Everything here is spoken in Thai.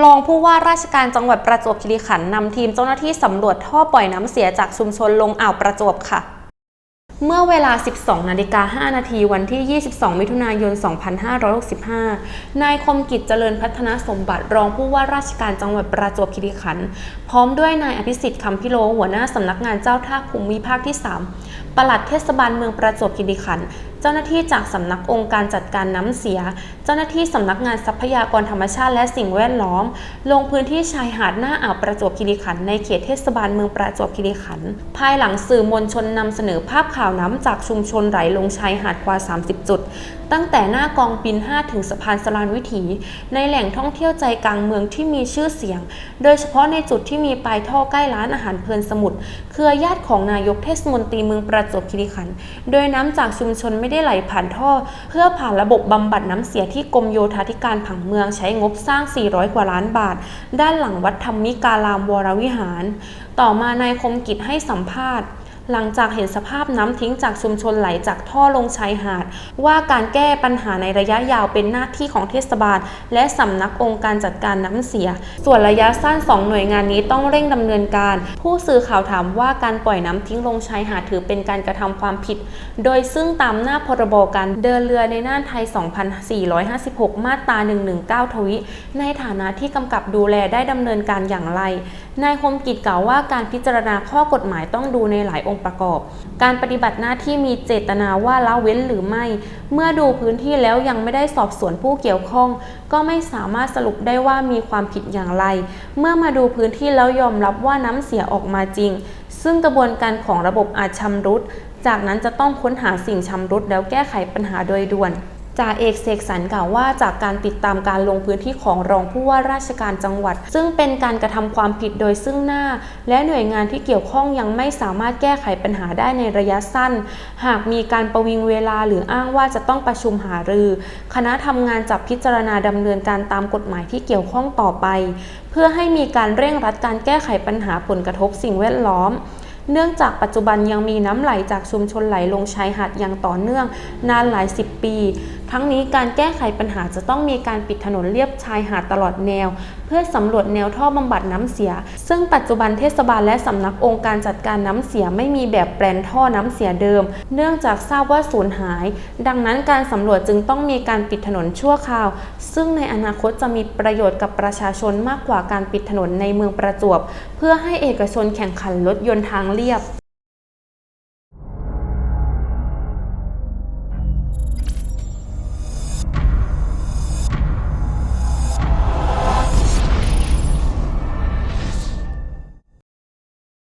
รองผู้ว่าราชการจังหวัดประจวบคีรีขันธ์นำทีมเจ้าหน้าที่สำรวจท่อปล่อยน้ำเสียจากชุมชนลงอ่าวประจวบค่ะ เมื่อเวลา 12 นาฬิกา 5 นาทีวันที่ 22 มิถุนายน 2565 นายคมกิจเจริญพัฒนาสมบัติรองผู้ว่าราชการจังหวัดประจวบคีรีขันธ์พร้อมด้วยนายอภิสิทธิ์คำพิโลหัวหน้าสำนักงานเจ้าท่าภูมิภาคที่ 3 ปลัดเทศบาลเมืองประจวบคีรีขันธ์เจ้าหน้าที่จากสำนักองค์การจัดการน้ำเสีย เจ้าหน้าที่สำนักงานทรัพยากรธรรมชาติและสิ่งแวดล้อม ลงพื้นที่ชายหาดหน้าอ่าวประจวบคีรีขันธ์ในเขตเทศบาลเมืองประจวบคีรีขันธ์ภายหลังสื่อมวลชนนำเสนอภาพข่าวน้ำจากชุมชนไหลลงชายหาดกว่า 30 จุด ตั้งแต่หน้ากองบิน 5 ถึงสะพานสลานวิถี ในแหล่งท่องเที่ยวใจกลางเมืองที่มีชื่อเสียง โดยเฉพาะในจุดที่มีปลายท่อใกล้ร้านอาหารเพลินสมุทรเครือญาติของนายกเทศมนตรีเมืองประจวบคีรีขันธ์โดยน้ำจากชุมชนไม่ได้ไหลผ่านท่อ เพื่อผ่านระบบบำบัดน้ำเสียที่กรมโยธาธิการผังเมืองใช้งบสร้าง 400 กว่าล้านบาท ด้านหลังวัดธรรมิการามวรวิหาร ต่อมานายคมกิจให้สัมภาษณ์ หลังจากเห็นสภาพน้ำทิ้งจากชุมชนไหลจากท่อลงชายหาด ว่าการแก้ปัญหาในระยะยาวเป็นหน้าที่ของเทศบาล และสำนักองค์การจัดการน้ำเสีย ส่วนระยะสั้น 2 หน่วยงานนี้ต้องเร่งดำเนินการ ผู้สื่อข่าวถามว่าการปล่อยน้ำทิ้งลงชายหาดถือเป็นการกระทำความผิด โดยซึ่งตามหน้าพรบการเดินเรือในน่านไทย 2456 มาตรา 119 ทวิ ในฐานะที่กำกับดูแลได้ดำเนินการอย่างไร นายคมกิจกล่าวว่าการพิจารณาข้อกฎหมายต้องดูในหลายองค์ประกอบ การปฏิบัติหน้าที่มีเจตนาว่าละเว้นหรือไม่ เมื่อดูพื้นที่แล้วยังไม่ได้สอบสวนผู้เกี่ยวข้อง ก็ไม่สามารถสรุปได้ว่ามีความผิดอย่างไร เมื่อมาดูพื้นที่แล้วยอมรับว่าน้ำเสียออกมาจริง ซึ่งกระบวนการของระบบอาจชำรุด จากนั้นจะต้องค้นหาสิ่งชำรุดแล้วแก้ไขปัญหาโดยด่วน จ่าเอกเสกสรรกล่าวว่าจากการติดตามการลงพื้นที่ของรองผู้ว่าราชการจังหวัด ซึ่งเป็นการกระทำความผิดโดยซึ่งหน้า และหน่วยงานที่เกี่ยวข้องยังไม่สามารถแก้ไขปัญหาได้ในระยะสั้น หากมีการประวิงเวลาหรืออ้างว่าจะต้องประชุมหารือ คณะทำงานจะพิจารณาดำเนินการตามกฎหมายที่เกี่ยวข้องต่อไป เพื่อให้มีการเร่งรัดการแก้ไขปัญหาผลกระทบสิ่งแวดล้อม เนื่องจากปัจจุบันยังมีน้ำไหลจากชุมชนไหลลงชายหาดอย่างต่อเนื่อง นานหลายสิบปี ทั้งนี้การแก้ไขปัญหาจะต้องมีการปิดถนนเลียบชายหาดตลอดแนว พื่อสำรวจแนวท่อบำบัดน้ำเสีย ซึ่งปัจจุบันเทศบาลและสำนักองค์การจัดการน้ำเสียไม่มีแบบแปลนท่อน้ำเสียเดิม เนื่องจากทราบว่าสูญหาย ดังนั้นการสำรวจจึงต้องมีการปิดถนนชั่วคราว ซึ่งในอนาคตจะมีประโยชน์กับประชาชนมากกว่าการปิดถนนในเมืองประจวบ เพื่อให้เอกชนแข่งขันรถยนต์ทางเลียบ